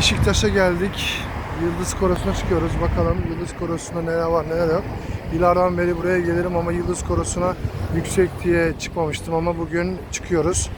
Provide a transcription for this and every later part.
Beşiktaş'a geldik. Yıldız Korosu'na çıkıyoruz. Bakalım Yıldız Korosu'nda neler var neler yok. Yıllardan beri buraya gelirim ama Yıldız Korosu'na yüksek diye çıkmamıştım ama bugün çıkıyoruz.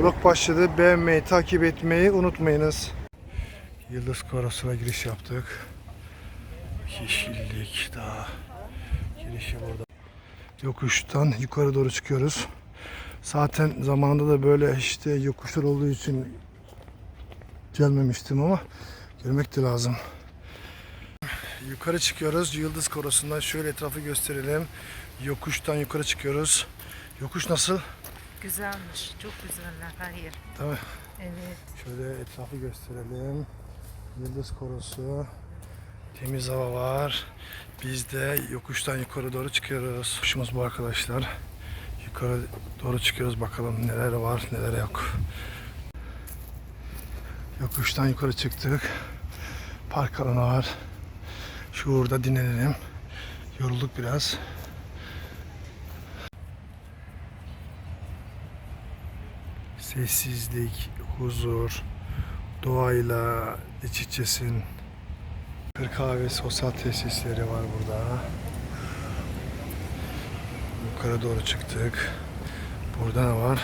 Vlog başladı. Beğenmeyi, takip etmeyi unutmayınız. Yıldız Korosu'na giriş yaptık. Yeşillik daha. Girişi burada. Yokuştan yukarı doğru çıkıyoruz. Zaten zamanında da böyle işte yokuşlar olduğu için gelmemiştim ama görmek de lazım. Yukarı çıkıyoruz. Yıldız Korosu'ndan şöyle etrafı gösterelim. Yokuştan yukarı çıkıyoruz. Yokuş nasıl? Güzelmiş. Çok güzeller her yer. Mi? Evet. Şöyle etrafı gösterelim. Yıldız Korosu. Temiz hava var. Biz de yokuştan yukarı doğru çıkıyoruz. Kuşumuz bu arkadaşlar. Yukarı doğru çıkıyoruz bakalım neler var neler yok. Yokuştan yukarı çıktık. Park alanı var. Şurada dinlenelim. Yorulduk biraz. Sessizlik, huzur, doğayla iç içesin. Bir kahve sosyal tesisleri var burada. Yukarı doğru çıktık. Burada ne var?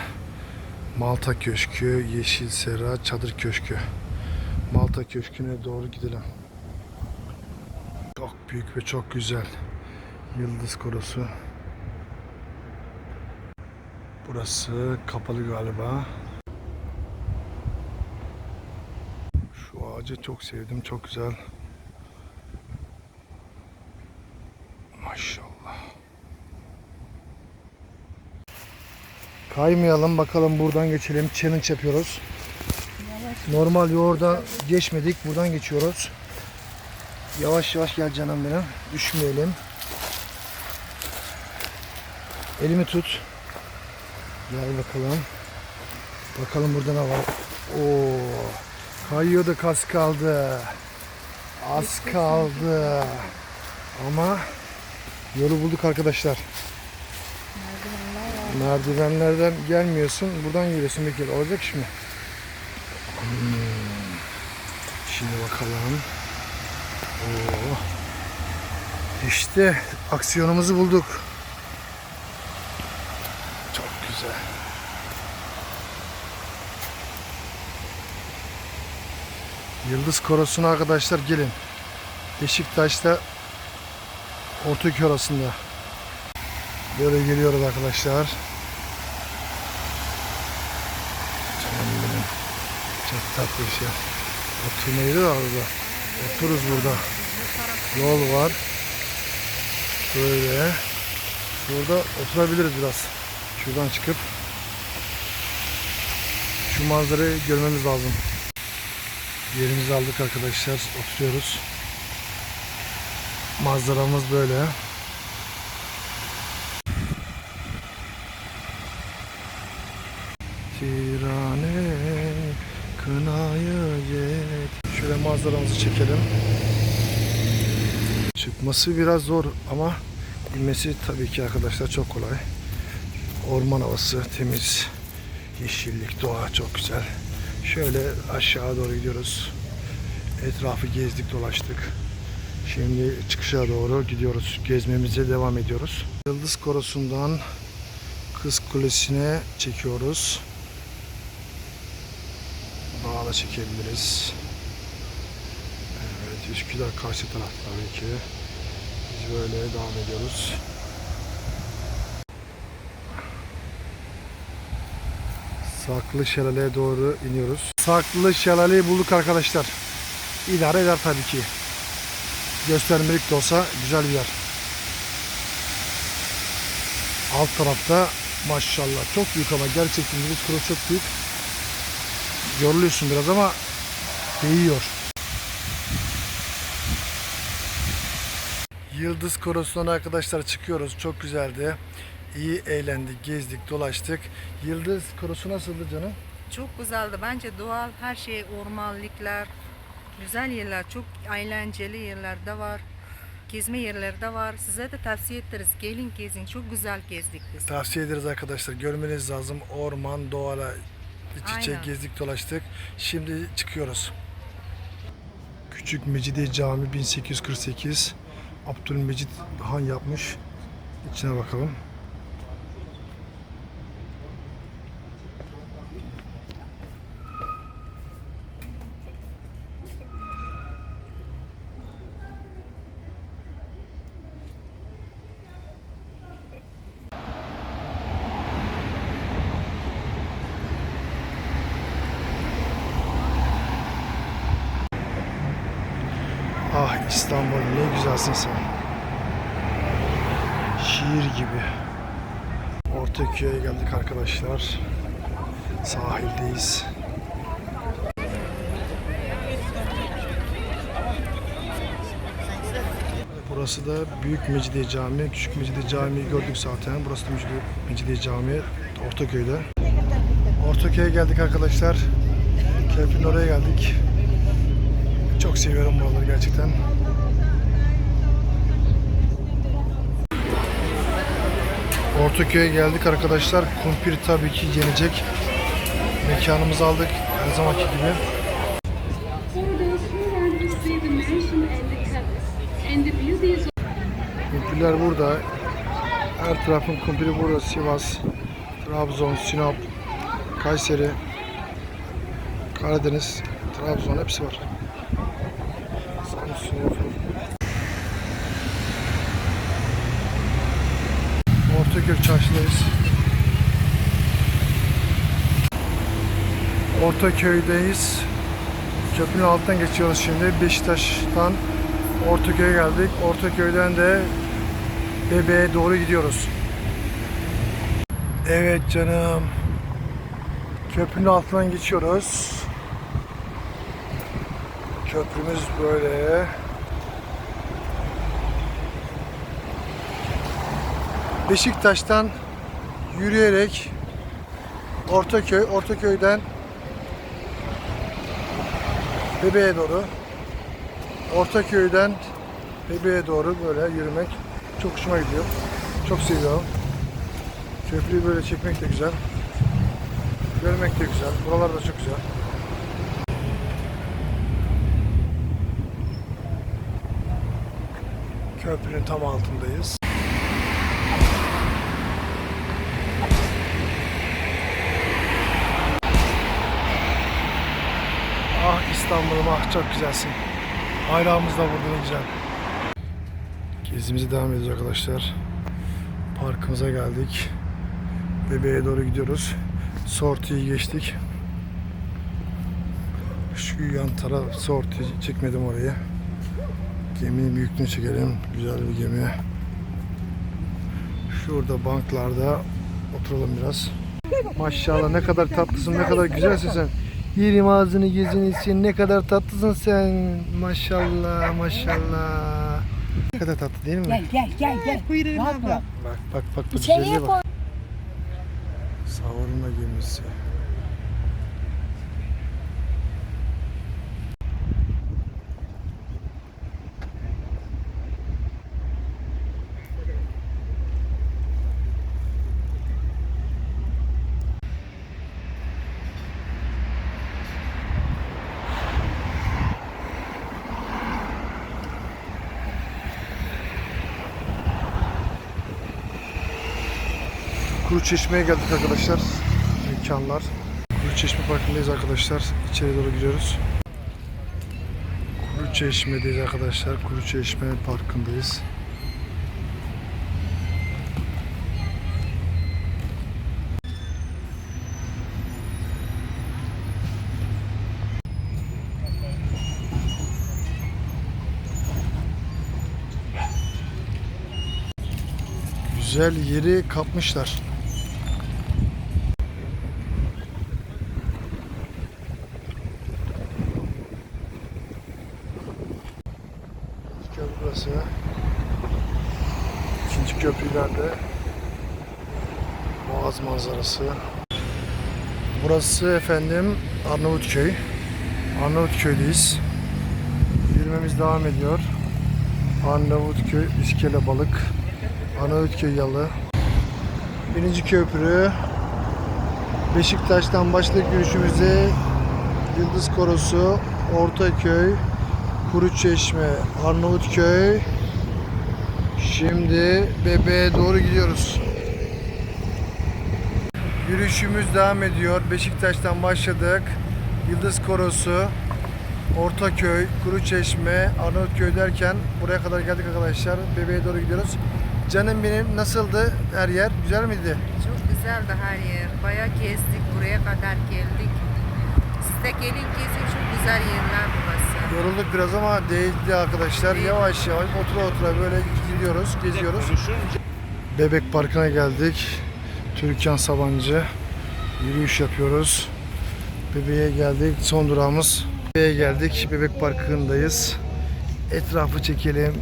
Malta Köşkü, Yeşil Sera, Çadır Köşkü. Malta Köşkü'ne doğru gidelim. Çok büyük ve çok güzel. Yıldız Korosu. Burası kapalı galiba. Şu ağacı çok sevdim. Çok güzel. Maşallah. Kaymayalım bakalım buradan geçelim. Challenge yapıyoruz. Normal yolda geçmedik. Buradan geçiyoruz. Yavaş yavaş gel canım benim. Düşmeyelim. Elimi tut. Gel bakalım. Bakalım burada ne var. Oo. Kayıyordu kas kaldı. Az kaldı. Ama yolu bulduk arkadaşlar. Merdivenlerden gelmiyorsun. Buradan geliyorsun. Bekir. Olacak şimdi. Hmm. Şimdi bakalım. Oo. İşte aksiyonumuzu bulduk. Çok güzel. Yıldız Korosu'na arkadaşlar gelin. Beşiktaş'ta Ortaköy arasında. Böyle geliyoruz arkadaşlar. Canım benim. Çok tatlı bir şey. Oturma yeri var burada. Otururuz burada. Yol var. Böyle. Burada oturabiliriz biraz. Şuradan çıkıp şu manzarayı görmemiz lazım. Yerimizi aldık arkadaşlar. Oturuyoruz. Manzaramız böyle. Manzaramızı çekelim. Çıkması biraz zor ama inmesi tabii ki arkadaşlar çok kolay. Orman havası temiz. Yeşillik, doğa çok güzel. Şöyle aşağı doğru gidiyoruz. Etrafı gezdik, dolaştık. Şimdi çıkışa doğru gidiyoruz. Gezmemize devam ediyoruz. Yıldız Korosu'ndan Kız Kulesi'ne çekiyoruz. Bağla çekebiliriz. Üsküdar karşı taraf tabii ki. Biz böyle devam ediyoruz. Saklı Şelale'ye doğru iniyoruz. Saklı Şelale'yi bulduk arkadaşlar. İdare eder tabii ki. Göstermelik de olsa güzel bir yer. Alt tarafta maşallah çok büyük ama gerçekten Yıldız Korosu çok büyük. Yoruluyorsun biraz ama değiyor. Yıldız Korosu'ndan arkadaşlar çıkıyoruz. Çok güzeldi. İyi eğlendik, gezdik, dolaştık. Yıldız Korosu nasıldı canım? Çok güzeldi. Bence doğal her şey ormanlıklar. Güzel yerler. Çok eğlenceli yerler de var. Gezme yerleri de var. Size de tavsiye ederiz. Gelin gezin. Çok güzel gezdik biz. Tavsiye ederiz arkadaşlar. Görmeniz lazım. Orman, doğala iç içe Aynen. gezdik, dolaştık. Şimdi çıkıyoruz. Küçük Mecidiye Cami 1848. Abdülmecid Han yapmış. İçine bakalım. Ah İstanbul ne güzelsin sen. Şiir gibi. Ortaköy'e geldik arkadaşlar. Sahildeyiz. Burası da Büyük Mecidiye Camii. Küçük Mecidiye Camii'yi gördük zaten. Burası da Mecidiye, Camii. Ortaköy'de. Ortaköy'e geldik arkadaşlar. Köprünün oraya geldik. Çok seviyorum buraları gerçekten. Ortaköy'e geldik arkadaşlar. Kumpir tabii ki yenecek. Mekanımızı aldık her zamanki gibi. Kumpirler burada. Her tarafın kumpiri burada. Sivas, Trabzon, Sinop, Kayseri, Karadeniz, Trabzon hepsi var. Ortaköy çarşıdayız. Ortaköy'deyiz. Köprünün altından geçiyoruz şimdi. Beşiktaş'tan Ortaköy'e geldik. Ortaköy'den de Bebeğe doğru gidiyoruz. Evet canım. Köprünün altından geçiyoruz. Köprümüz böyle. Beşiktaş'tan yürüyerek Ortaköy, Ortaköy'den Bebeğe doğru Ortaköy'den Bebeğe doğru böyle yürümek çok hoşuma gidiyor. Çok seviyorum. Köprüyü böyle çekmek de güzel. Görmek de güzel. Buralar da çok güzel. Köprünün tam altındayız. Ah İstanbul'um ah çok güzelsin. Bayrağımız da burada güzel. Gezimize devam ediyoruz arkadaşlar. Parkımıza geldik. Bebeğe doğru gidiyoruz. Sortiyi geçtik. Şu yan taraf sorti çekmedim oraya. Geminin büyüklüğünü çekelim. Güzel bir gemi. Şurada banklarda oturalım biraz. Maşallah ne kadar tatlısın, ne kadar güzelsin sen. Yerim ağzını yüzünü sen ne kadar tatlısın sen. Maşallah maşallah. Ne kadar tatlı değil mi? Gel gel gel gel. Kuyruğuna bak. Bak bak bak bu güzelliğe bak. Savurma gemisi. Kuru Çeşme'ye geldik arkadaşlar. Mekanlar. Kuru Çeşme Parkı'ndayız arkadaşlar. İçeri doğru gidiyoruz. Kuru Çeşme'deyiz arkadaşlar. Kuru Çeşme Parkı'ndayız. Güzel yeri kapmışlar. Köprü burası. İkinci köprülerde Boğaz manzarası. Burası efendim Arnavutköy. Arnavutköy'deyiz. Yürümemiz devam ediyor. Arnavutköy, İskele Balık, Arnavutköy Yalı. Birinci köprü. Beşiktaş'tan başladık yürüyüşümüze. Yıldız Korosu, Ortaköy, Kuruçeşme, Arnavutköy. Şimdi bebeğe doğru gidiyoruz. Yürüyüşümüz devam ediyor. Beşiktaş'tan başladık. Yıldız Korosu, Ortaköy, Kuruçeşme, Arnavutköy derken buraya kadar geldik arkadaşlar. Bebeğe doğru gidiyoruz. Canım benim nasıldı her yer? Güzel miydi? Çok güzeldi her yer. Bayağı gezdik. Buraya kadar geldik. Siz de gelin gezin. Çok güzel yerler burası. Yorulduk biraz ama değdi arkadaşlar. Yavaş yavaş otura otura böyle gidiyoruz, geziyoruz. Bebek Parkı'na geldik. Türkan Sabancı. Yürüyüş yapıyoruz. Bebeğe geldik. Son durağımız. Bebeğe geldik. Bebek Parkı'ndayız. Etrafı çekelim.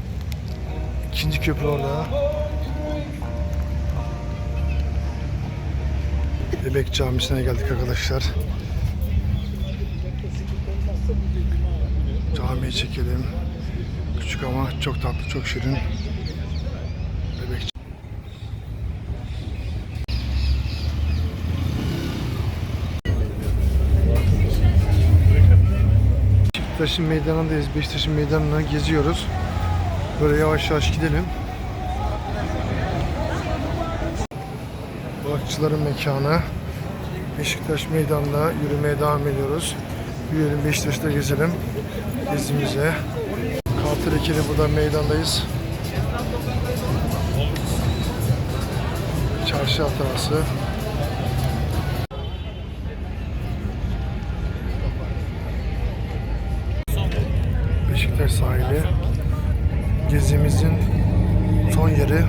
İkinci köprü orada. Bebek Camisi'ne geldik arkadaşlar. Camiyi çekelim. Küçük ama çok tatlı, çok şirin. Bebek. Beşiktaş'ın meydanındayız. Beşiktaş'ın meydanına geziyoruz. Böyle yavaş yavaş gidelim. Balıkçıların mekanı. Beşiktaş meydanında yürümeye devam ediyoruz. Yürüyelim Beşiktaş'ta gezelim. Gezimize. Kartal Ekeli burada meydandayız. Çarşı hatırası. Beşiktaş sahili. Gezimizin son yeri.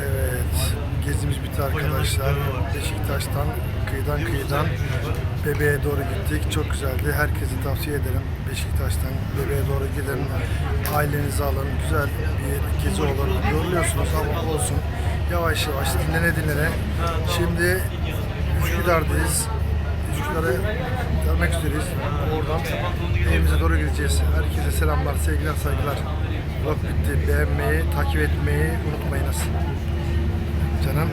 Evet, gezimiz bitti arkadaşlar. Beşiktaş'tan, kıyıdan kıyıdan Bebeğe doğru gittik. Çok güzeldi. Herkese tavsiye ederim. Beşiktaş'tan Bebeğe doğru gidin. Ailenizi alın. Güzel bir gezi olur. Yoruluyorsunuz ama olsun. Yavaş yavaş dinlene dinlene. Şimdi Üsküdar'dayız. Üsküdar'a gelmek üzereyiz. Oradan evimize doğru gideceğiz. Herkese selamlar, sevgiler, saygılar. Vlog bitti. Beğenmeyi, takip etmeyi unutmayınız. Canım.